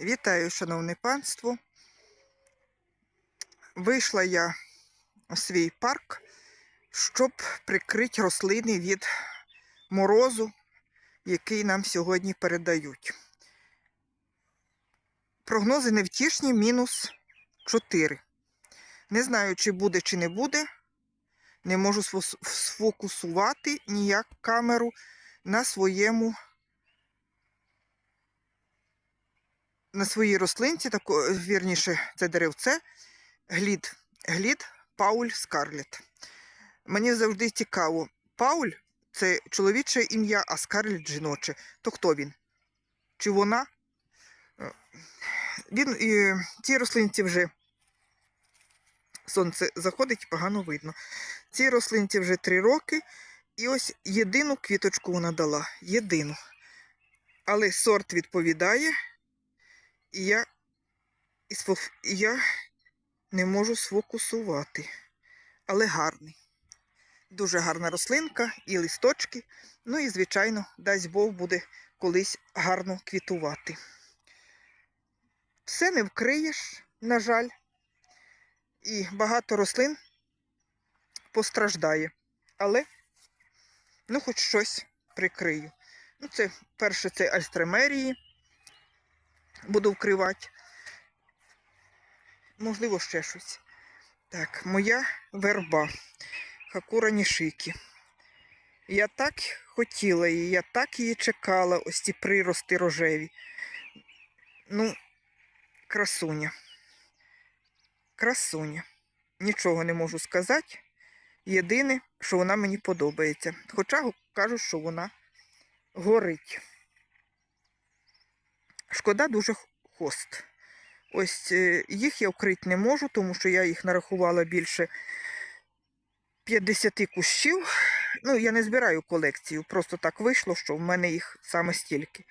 Вітаю, шановне панство. Вийшла я у свій парк, щоб прикрити рослини від морозу, який нам сьогодні передають. Прогнози невтішні мінус 4. Не знаю, чи буде, чи не буде. Не можу сфокусувати ніяк камеру на своєму на своїй рослинці, тако, вірніше, це деревце, глід, глід Пауль Скарлет. Мені завжди цікаво, Пауль це чоловіче ім'я, а Скарлет жіноче. То хто він? Чи вона? Е, Він і цій рослинці вже сонце заходить, погано видно. Цій рослинці вже три роки, і ось єдину квіточку вона дала. Єдину. Але сорт відповідає, і я, і сфо- і я не можу сфокусувати. Але гарний. Дуже гарна рослинка і листочки. Ну і, звичайно, дасть Бог буде колись гарно квітувати. Все не вкриєш, на жаль, і багато рослин постраждає. Але, ну, хоч щось прикрию. Ну, це перше, це альстремерії буду вкривати. Можливо, ще щось. Так, моя верба. Хакура Нішикі. Я так хотіла її, я так її чекала, ось ці прирости рожеві. Ну, красуня. Красуня. Нічого не можу сказати. Єдине, що вона мені подобається. Хоча кажуть, що вона горить. Шкода дуже хост. Ось е, їх я вкрити не можу, тому що я їх нарахувала більше 50 кущів. Ну, я не збираю колекцію, просто так вийшло, що в мене їх саме стільки.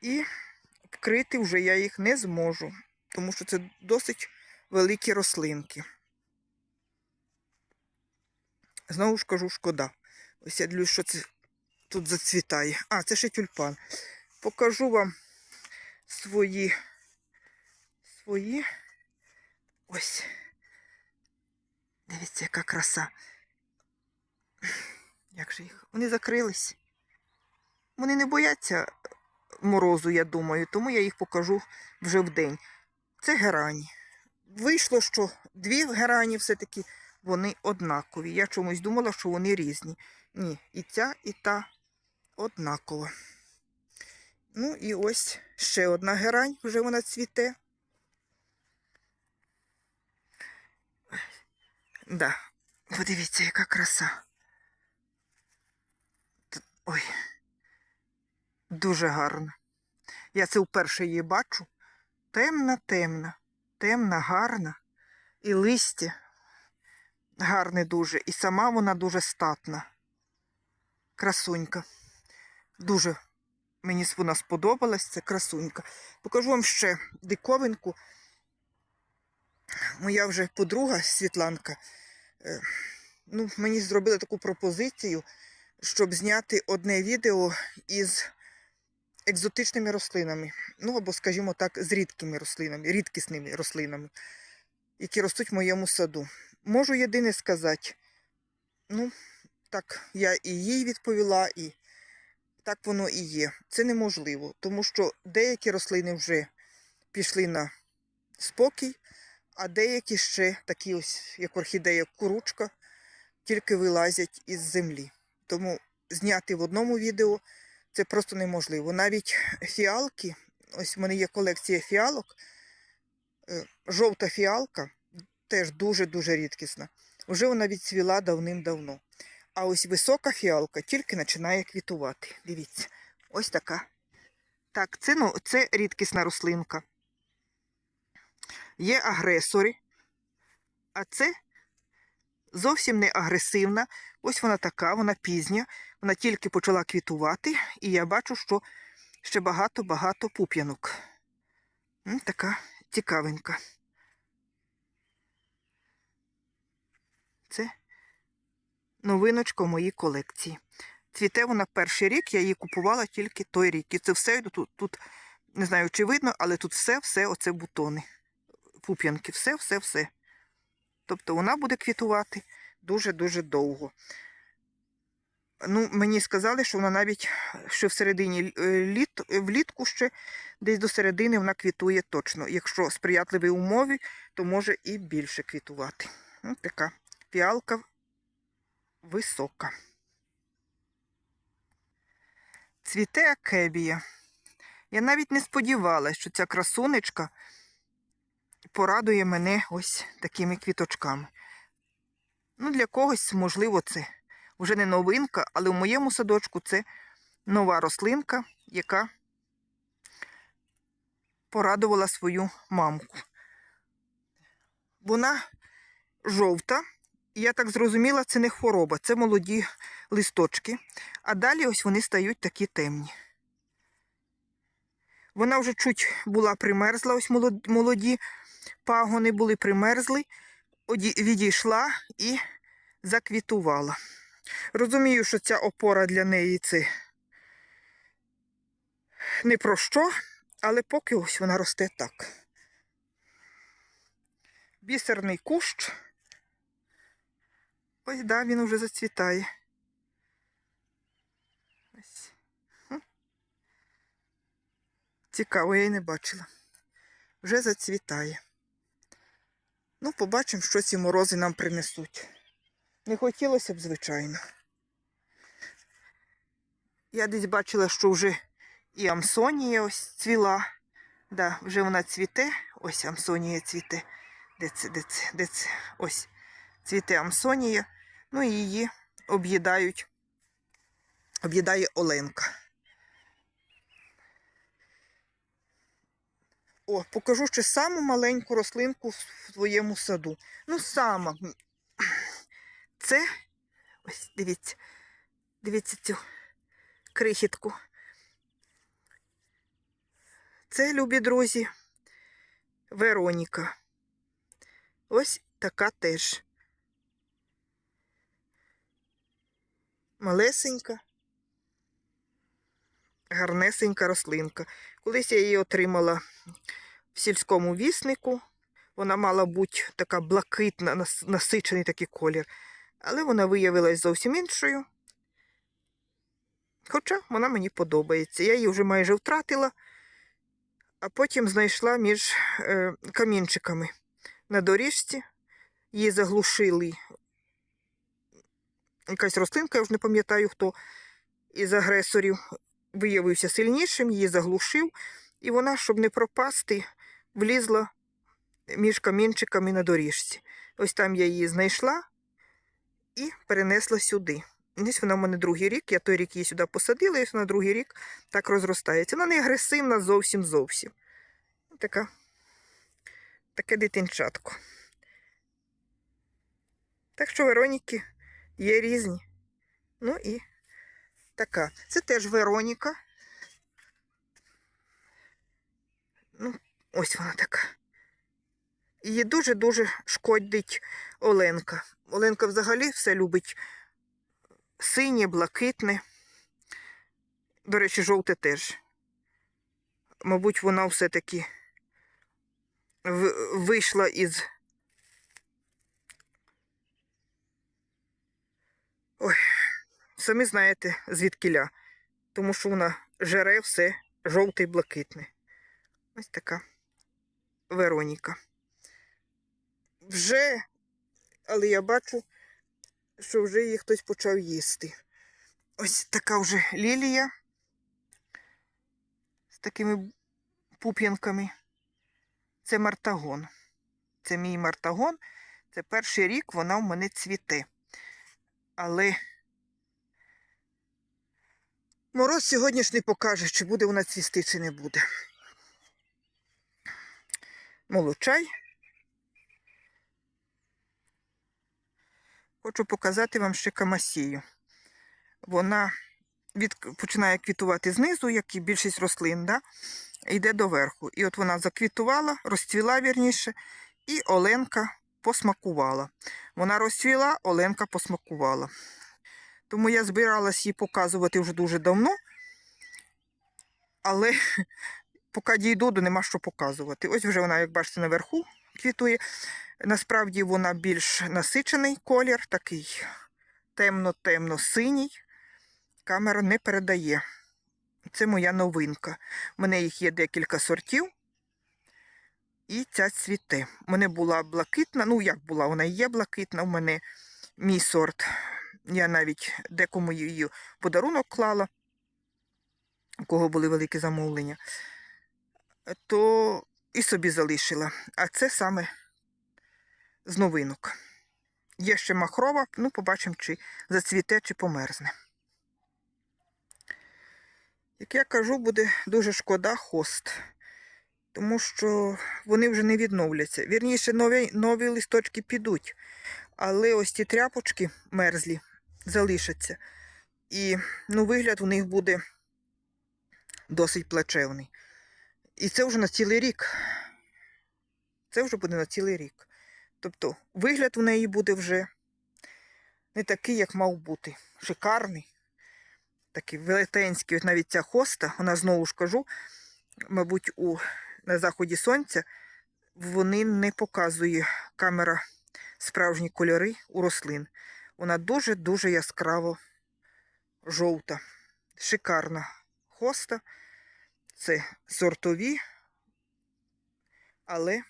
І вкрити вже я їх не зможу, тому що це досить великі рослинки. Знову ж кажу, шкода. Ось я дивлюсь, що це тут зацвітає. А, це ще тюльпан. Покажу вам свої. Свої. Ось. Дивіться, яка краса. Як же їх? Вони закрились. Вони не бояться морозу, я думаю, тому я їх покажу вже вдень. Це герані. Вийшло, що дві герані все-таки вони однакові. Я чомусь думала, що вони різні. Ні, і ця, і та однакова. Ну і ось ще одна герань, вже вона цвіте. Да, подивіться, яка краса. Ой, дуже гарна. Я це вперше її бачу. Темна, темна, темна, гарна. І листя гарне дуже. І сама вона дуже статна. Красунька. Дуже мені вона сподобалась, це красунька. Покажу вам ще диковинку. Моя вже подруга Світланка е, ну, мені зробила таку пропозицію, щоб зняти одне відео із екзотичними рослинами. Ну, або, скажімо так, з рідкими рослинами, рідкісними рослинами, які ростуть в моєму саду. Можу єдине сказати, ну, так я і їй відповіла, і так воно і є. Це неможливо, тому що деякі рослини вже пішли на спокій, а деякі ще такі ось, як орхідея куручка, тільки вилазять із землі. Тому зняти в одному відео це просто неможливо. Навіть фіалки, ось в мене є колекція фіалок, е, жовта фіалка, теж дуже-дуже рідкісна. Вже вона відцвіла давним-давно. А ось висока фіалка тільки починає квітувати. Дивіться, ось така. Так, це, ну, це рідкісна рослинка. Є агресори, а це зовсім не агресивна. Ось вона така, вона пізня. Вона тільки почала квітувати, і я бачу, що ще багато-багато пуп'янок. Така цікавенька. Це новиночка в моїй колекції. Цвіте вона перший рік, я її купувала тільки той рік. І це все тут, тут Не знаю, чи видно, але тут все-все оце бутони. Пуп'янки, все-все-все. Тобто вона буде квітувати дуже-дуже довго. Ну, мені сказали, що вона навіть ще в середині е, літ, влітку ще десь до середини вона квітує точно. Якщо сприятливі умови, то може і більше квітувати. Ось така фіалка висока. Цвіте акебія. Я навіть не сподівалася, що ця красунечка порадує мене ось такими квіточками. Ну, для когось, можливо, це вже не новинка, але в моєму садочку це нова рослинка, яка порадувала свою мамку. Вона жовта, я так зрозуміла, це не хвороба, це молоді листочки, а далі ось вони стають такі темні. Вона вже чуть була примерзла, ось молоді пагони були примерзли, відійшла і заквітувала. Розумію, що ця опора для неї це не про що, але поки ось вона росте так. Бісерний кущ. Ось да, він вже зацвітає. Ось. Цікаво, я й не бачила. Вже зацвітає. Ну, побачимо, що ці морози нам принесуть. Не хотілося б, звичайно. Я десь бачила, що вже і Амсонія ось цвіла. Да, вже вона цвіте. Ось Амсонія цвіте. Де це, де це, де це? Ось цвіте Амсонія. Ну і її об'їдають. Об'їдає Оленка. О, покажу ще саму маленьку рослинку в своєму саду. Ну, сама. Це, ось дивіться, дивіться цю крихітку. Це, любі друзі, Вероніка. Ось така теж. Малесенька, гарнесенька рослинка. Колись я її отримала в сільському віснику. Вона мала бути така блакитна, насичений такий колір. Але вона виявилась зовсім іншою. Хоча вона мені подобається. Я її вже майже втратила, а потім знайшла між е, камінчиками на доріжці. Її заглушили. Якась рослинка, я вже не пам'ятаю, хто із агресорів виявився сильнішим, її заглушив, і вона, щоб не пропасти, влізла між камінчиками на доріжці. Ось там я її знайшла і перенесла сюди. Десь вона в мене другий рік, я той рік її сюди посадила, і ось вона другий рік так розростається. Вона не агресивна зовсім зовсім. Така, таке дитинчатко. Так що Вероніки є різні. Ну і така. Це теж Вероніка. Ну, ось вона така. Її дуже-дуже шкодить Оленка. Оленка взагалі все любить синє, блакитне. До речі, жовте теж. Мабуть, вона все-таки вийшла із. Ой, самі знаєте, звідкиля. Тому що вона жере все жовте і блакитне. Ось така Вероніка. Вже, але я бачу, що вже її хтось почав їсти. Ось така вже лілія з такими пуп'янками. Це мартагон. Це мій мартагон. Це перший рік вона в мене цвіте. Але мороз сьогоднішній покаже, чи буде вона цвісти, чи не буде. Молочай. Хочу показати вам ще камасію. Вона від, починає квітувати знизу, як і більшість рослин, да? йде до верху. І от вона заквітувала, розцвіла вірніше, і Оленка посмакувала. Вона розцвіла, Оленка посмакувала. Тому я збиралась її показувати вже дуже давно. Але поки дійду, то нема що показувати. Ось вже вона, як бачите, наверху квітує. Насправді вона більш насичений колір, такий темно-темно-синій. Камера не передає. Це моя новинка. У мене їх є декілька сортів. І ця цвіте. У мене була блакитна, ну як була, вона є блакитна. У мене мій сорт. Я навіть декому її подарунок клала, у кого були великі замовлення, то і собі залишила. А це саме з новинок. Є ще махрова, ну побачимо, чи зацвіте, чи померзне. Як я кажу, буде дуже шкода хост, тому що вони вже не відновляться. Вірніше, нові, нові листочки підуть, але ось ці тряпочки мерзлі залишаться. І ну, вигляд у них буде досить плачевний. І це вже на цілий рік. Це вже буде на цілий рік. Тобто вигляд у неї буде вже не такий, як мав бути. Шикарний. Такий велетенський. От навіть ця хоста, вона знову ж кажу, мабуть, у, на заході сонця вони не показує камера справжні кольори у рослин. Вона дуже-дуже яскраво жовта. Шикарна хоста. Це сортові, але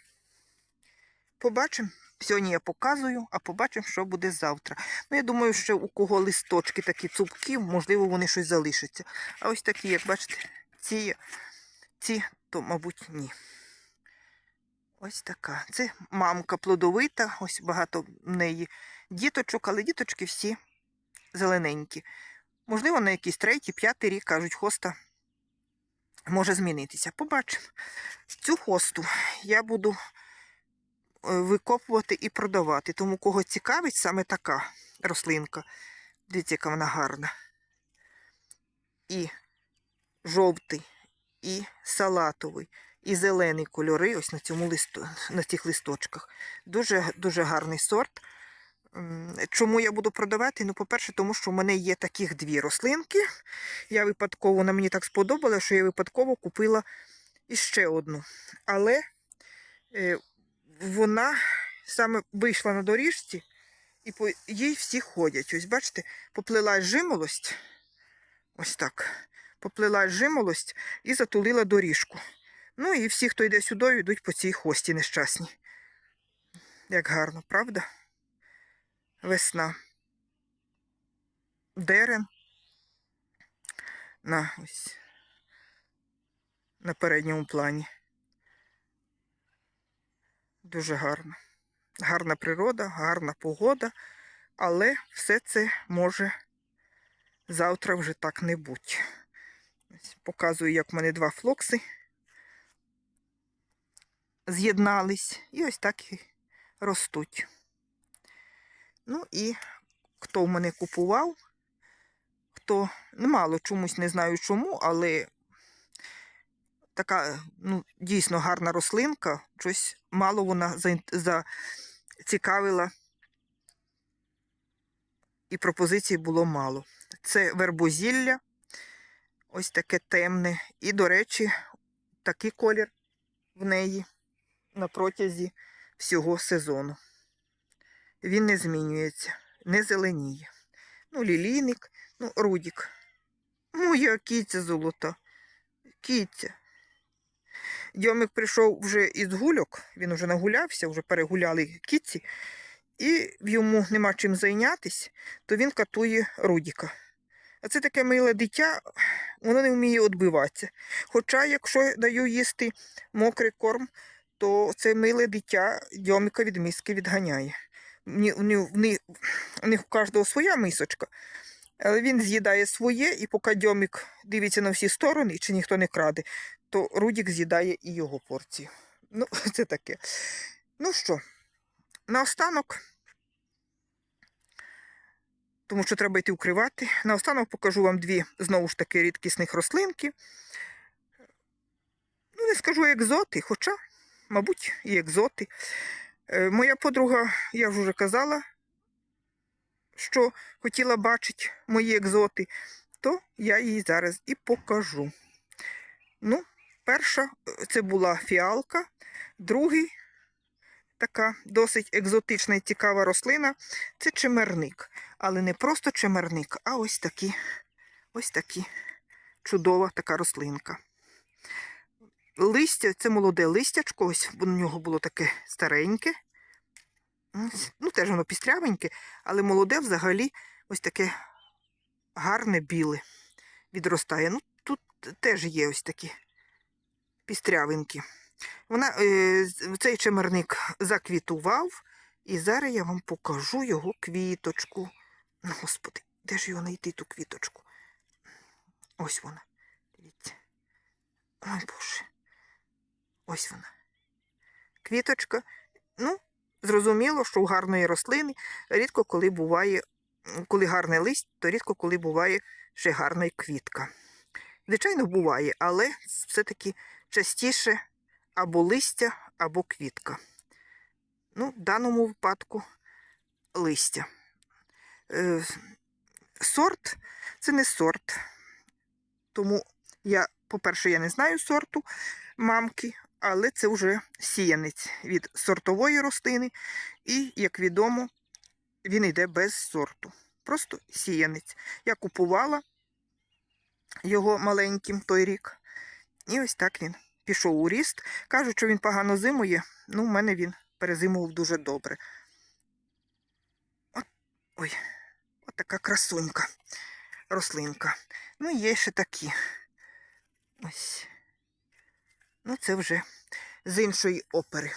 побачимо. Сьогодні я показую, а побачимо, що буде завтра. Ну, я думаю, що у кого листочки такі цупкі, можливо, вони щось залишаться. А ось такі, як бачите, ці, ці то, мабуть, ні. Ось така. Це мамка плодовита, ось багато в неї діточок, але діточки всі зелененькі. Можливо, на якийсь третій, п'ятий рік, кажуть, хоста може змінитися. Побачимо. Цю хосту я буду е, викопувати і продавати. Тому кого цікавить саме така рослинка. Дивіться, яка вона гарна. І жовтий, і салатовий, і зелений кольори ось на цьому листу, на цих листочках. Дуже дуже гарний сорт. Чому я буду продавати? Ну, по-перше, тому що в мене є таких дві рослинки. Я випадково, вона мені так сподобала, що я випадково купила іще одну. Але е, вона саме вийшла на доріжці, і по їй всі ходять. Ось, бачите, поплилась жимолость. Ось так. Поплилась жимолость і затулила доріжку. Ну і всі, хто йде сюди, йдуть по цій хості нещасній. Як гарно, правда? Весна. Дерен. На ось. На передньому плані. Дуже гарно. Гарна природа, гарна погода, але все це може завтра вже так не бути. Ось Показую, як в мене два флокси з'єднались і ось так і ростуть. Ну і хто в мене купував, хто немало чомусь не знаю чому, але така ну, дійсно гарна рослинка, щось мало вона зацікавила, і пропозицій було мало. Це вербозілля, ось таке темне. І, до речі, такий колір в неї на протязі всього сезону. Він не змінюється, не зеленіє. Ну, лілійник, ну, рудік. Моя кіця золота. Кіця. Дьомик прийшов вже із гульок, він вже нагулявся, вже перегуляли кіці, і йому нема чим зайнятися, то він катує Рудіка. А це таке миле дитя, воно не вміє відбиватися. Хоча, якщо даю їсти мокрий корм, то це миле дитя дьомика від миски відганяє. У них у кожного своя мисочка. Але він з'їдає своє, і поки дьомик дивиться на всі сторони, чи ніхто не краде, то Рудік з'їдає і його порцію. Ну, це таке. Ну що, наостанок, тому що треба йти укривати. Наостанок покажу вам дві, знову ж таки, рідкісних рослинки. Ну, не скажу екзоти, хоча, мабуть, і екзоти. Е, Моя подруга, я вже казала, що хотіла бачити мої екзоти, то я їй зараз і покажу. Ну, Перша е, це була фіалка, другий така досить екзотична і цікава рослина це чимерник. Але не просто чимерник, а ось такі, ось такі чудова така рослинка. Листя, це молоде листячко, ось у нього було таке стареньке. Ну, теж воно пістрявеньке, але молоде взагалі ось таке гарне біле відростає. Ну, тут теж є ось такі пістрявинки. Вона, е, цей чемерник заквітував, і зараз я вам покажу його квіточку. Ну, господи, де ж його знайти ту квіточку? Ось вона. Дивіться. Ой, Боже. Ось вона. Квіточка. Ну, зрозуміло, що у гарної рослини рідко коли буває, коли гарне лист, то рідко коли буває ще гарна квітка. Звичайно, буває, але все-таки частіше або листя, або квітка. Ну, в даному випадку листя. Е, сорт це не сорт. Тому я, по-перше, я не знаю сорту мамки, але це вже сіянець від сортової рослини, і, як відомо, він йде без сорту. Просто сіянець. Я купувала його маленьким той рік. І ось так він пішов у ріст. Кажуть, що він погано зимує. Ну, в мене він перезимував дуже добре. От, ой, от така красунька, рослинка. Ну, є ще такі. Ось. Ну, це вже з іншої опери.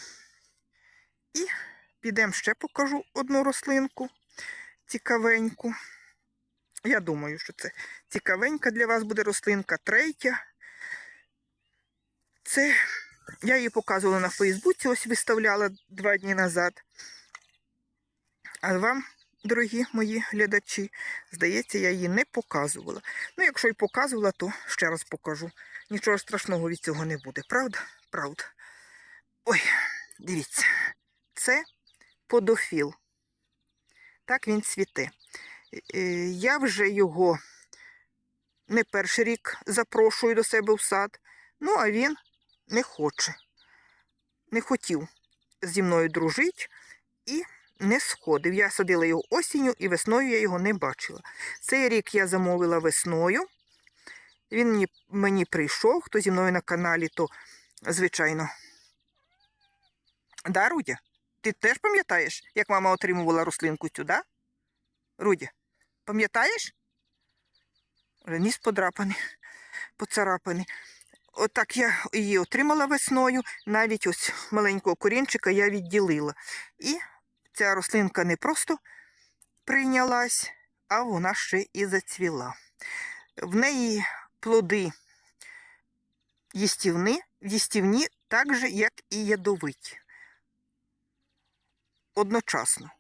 І підемо ще покажу одну рослинку цікавеньку. Я думаю, що це цікавенька для вас буде рослинка третя. Це я її показувала на Фейсбуці, ось виставляла два дні назад. А вам, дорогі мої глядачі, здається, я її не показувала. Ну, якщо і показувала, то ще раз покажу. Нічого страшного від цього не буде, правда? Правда. Ой, дивіться, це подофіл. Так він цвіте. Е, Я вже його не перший рік запрошую до себе в сад, ну а він не хоче. Не хотів зі мною дружити і не сходив. Я садила його осінню і весною я його не бачила. Цей рік я замовила весною. Він мені, прийшов, хто зі мною на каналі, то, звичайно. Да, Рудя? Ти теж пам'ятаєш, як мама отримувала рослинку цю, да? Рудя, пам'ятаєш? Вже ніс подрапаний, поцарапаний. Отак я її отримала весною, навіть ось маленького корінчика я відділила. І ця рослинка не просто прийнялась, а вона ще і зацвіла. В неї плоди їстівні, їстівні так же, як і ядовиті. Одночасно.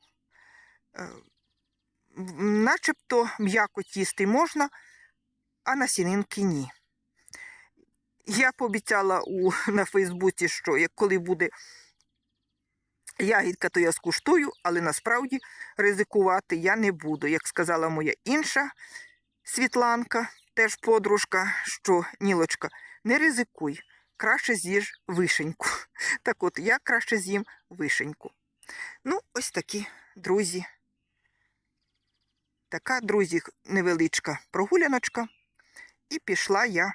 Е, Начебто м'яко їсти можна, а насінинки ні. Я пообіцяла у, на Фейсбуці, що як коли буде ягідка, то я скуштую, але насправді ризикувати я не буду. Як сказала моя інша Світланка, теж подружка, що Нілочка, не ризикуй, краще з'їж вишеньку. Так от, я краще з'їм вишеньку. Ну, ось такі друзі. Така, друзі, невеличка прогуляночка. І пішла я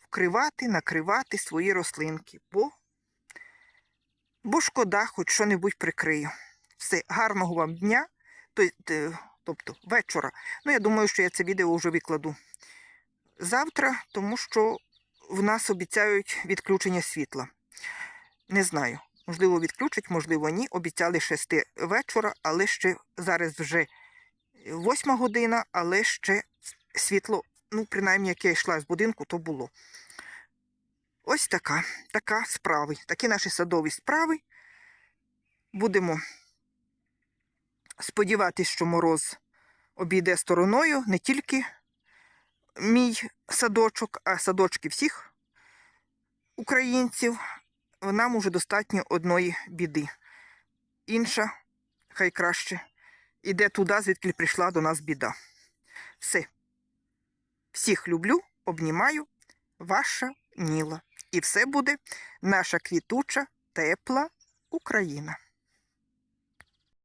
вкривати, накривати свої рослинки, бо, бо шкода, хоч що-небудь прикрию. Все, гарного вам дня, тобто вечора. Ну, я думаю, що я це відео вже викладу завтра, тому що в нас обіцяють відключення світла. Не знаю. Можливо, відключать, можливо, ні. Обіцяли 6 вечора, але ще зараз вже восьма година, але ще світло, ну, принаймні, як я йшла з будинку, то було. Ось така, така справи. Такі наші садові справи. Будемо сподіватися, що мороз обійде стороною не тільки мій садочок, а садочки всіх українців. Нам уже достатньо одної біди. Інша, хай краще, іде туди, звідки прийшла до нас біда. Все. Всіх люблю, обнімаю. Ваша Ніла. І все буде наша квітуча, тепла Україна.